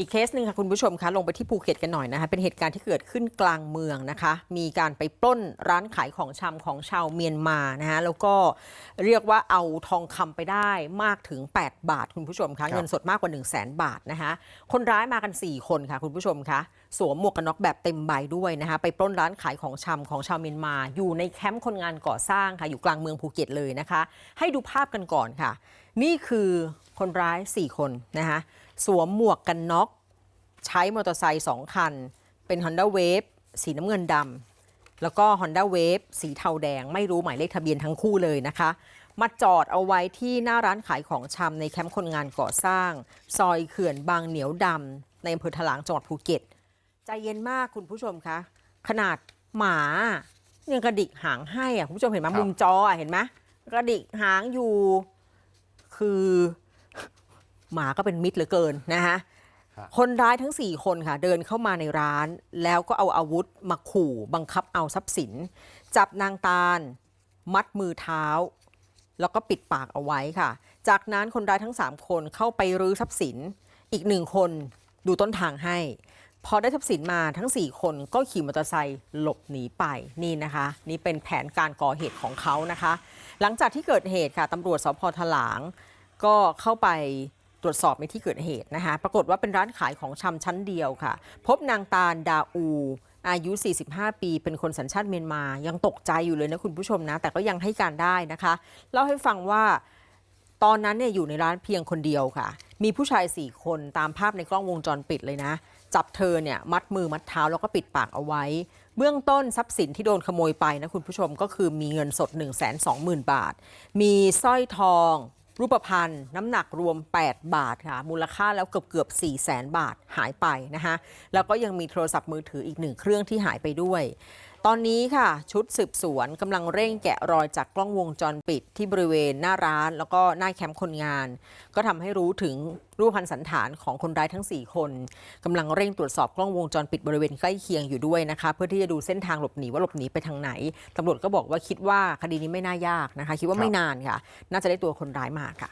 อีกเคสหนึ่งค่ะคุณผู้ชมคะลงไปที่ภูเก็ตกันหน่อยนะคะเป็นเหตุการณ์ที่เกิดขึ้นกลางเมืองนะคะ มีการไปปล้นร้านขายของชำของชาวเมียนมานะคะแล้วก็เรียกว่าเอาทองคำไปได้มากถึง 8 บาทคุณผู้ชมครัคะบเงินสดมากกว่า 1 0 0 0 0แสนบาทนะคะคนร้ายมากัน 4 คนค่ะคุณผู้ชมคะสวมหมวกกันน็อกแบบเต็มใบด้วยนะคะไปปล้นร้านขายของชำของชาวเมียนมา อยู่ในแคมป์คนงานก่อสร้างค่ะอยู่กลางเมืองภูเก็ตเลยนะคะ ให้ดูภาพกันก่อนค่ะ นี่คือคนร้าย 4 คนนะคะ สวมหมวกกันน็อกใช้มอเตอร์ไซค์2คัน เป็น Honda Wave สีน้ำเงินดำแล้วก็ Honda Wave สีเทาแดง ไม่รู้หมายเลขทะเบียนทั้งคู่เลยนะคะ มาจอดเอาไว้ที่หน้าร้านขายของชำในแคมป์คนงานก่อสร้าง ซอยเขื่อนบางเหนียวดำในอำเภอถลางจังหวัดภูเก็ต ใจเย็นมากคุณผู้ชมคะขนาดหมายังกระดิกหางให้อะคุณผู้ชมเห็นไหมครับมุมจออะเห็นไหมกระดิกหางอยู่คือ หมาก็เป็นมิตรเหลือเกินนะคะครับคนร้ายทั้ง 4 คนค่ะ เดินเข้ามาในร้าน แล้วก็เอาอาวุธมาขู่บังคับเอาทรัพย์สิน จับนางตาล มัดมือเท้า แล้วก็ปิดปากเอาไว้ค่ะ จากนั้นคนร้ายทั้ง 3 คนเข้าไปรื้อทรัพย์สิน อีกหนึ่งคนดูต้นทางให้ พอได้ทรัพย์สินมาทั้ง 4 คนก็ขี่มอเตอร์ไซค์หลบหนีไปนี่นะคะ นี่เป็นแผนการก่อเหตุของเขานะคะ หลังจากที่เกิดเหตุค่ะตำรวจสพถลางก็เข้าไป ตรวจสอบในที่เกิดเหตุนะคะปรากฏว่าเป็นร้านขายของชำชั้นเดียวค่ะ พบนางตาลดาอูอายุ 45 ปี เป็นคนสัญชาติเมียนมา ยังตกใจอยู่เลยนะคุณผู้ชมนะ แต่ก็ยังให้การได้นะคะ เล่าให้ฟังว่าตอนนั้นเนี่ยอยู่ในร้านเพียงคนเดียวค่ะ มีผู้ชาย 4 คนตามภาพในกล้องวงจรปิดเลยนะ จับเธอเนี่ยมัดมือมัดเท้าแล้วก็ปิดปากเอาไว้ เบื้องต้นทรัพย์สินที่โดนขโมยไปนะคุณผู้ชมก็คือมีเงินสด 1 2 0 0 0 0 บาท มีสร้อยทอง รูปพรรณน้ำหนักรวม 8 บาทค่ะ มูลค่าแล้วเกือบเกือบ4 0 0แสนบาทหายไปนะคะแล้วก็ยังมีโทรศัพท์มือถืออีกหนึ่งเครื่องที่หายไปด้วยตอนนี้ค่ะ ชุดสืบสวนกำลังเร่งแกะรอยจากกล้องวงจรปิดที่บริเวณหน้าร้าน แล้วก็หน้าแคมป์คนงาน ก็ทำให้รู้ถึงรูปพันสันฐานของคนร้ายทั้ง 4 คนกำลังเร่งตรวจสอบกล้องวงจรปิดบริเวณใกล้เคียงอยู่ด้วยนะคะเพื่อที่จะดูเส้นทางหลบหนีว่าหลบหนีไปทางไหนตำรวจก็บอกว่าคิดว่าคดีนี้ไม่น่ายากนะคะ คิดว่าไม่นานค่ะ น่าจะได้ตัวคนร้ายมาค่ะ